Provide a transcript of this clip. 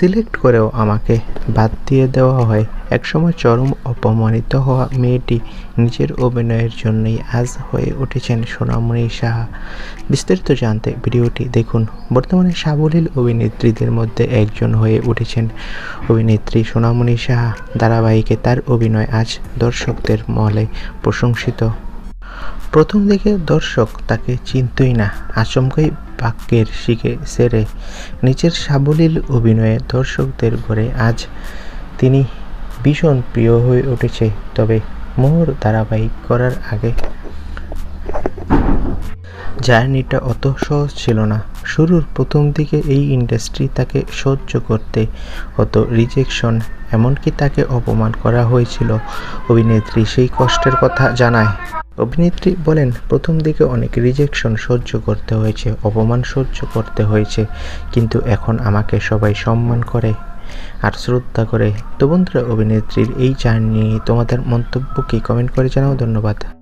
Select করেও আমাকে বাদ দিয়ে দেওয়া হয়। একসময় চরম অপমানিত হওয়া মেয়েটি নিজের অভিনয়ের জন্যই আজ হয়ে উঠেছেন সোনামণি সাহা। বিস্তারিত জানতে ভিডিওটি দেখুন। বর্তমানে সাবলীল অভিনেত্রীদের মধ্যে একজন হয়ে উঠেছেন অভিনেত্রী সোনামণি সাহা। ধারাবাহিকে তার অভিনয় আজ দর্শকদের মহলে প্রশংসিত। প্রথম দিকে দর্শক তাকে চিনতই না, আচমকাই বাক্যের শিখে সেরে নিজের সাবলীল অভিনয়ে দর্শকদের ঘরে আজ তিনি ভীষণ প্রিয় হয়ে উঠেছে। তবে মোহর ধারাবাহিক করার আগে জার্নিটা অত সহজ ছিল না। শুরুর প্রথম দিকে এই ইন্ডাস্ট্রি তাকে সহ্য করতে হতো রিজেকশন, এমনকি তাকে অপমান করা হয়েছিল। অভিনেত্রী সেই কষ্টের কথা জানায়। অভিনেত্রী বলেন, প্রথম দিকে অনেক রিজেকশন সহ্য করতে হয়েছে, অপমান সহ্য করতে হয়েছে, কিন্তু এখন আমাকে সবাই সম্মান করে আর শ্রদ্ধা করে। তো বন্ধুরা, অভিনেত্রীর এই জার্নি, তোমাদের মন্তব্য কি? কমেন্ট করে জানাও, ধন্যবাদ।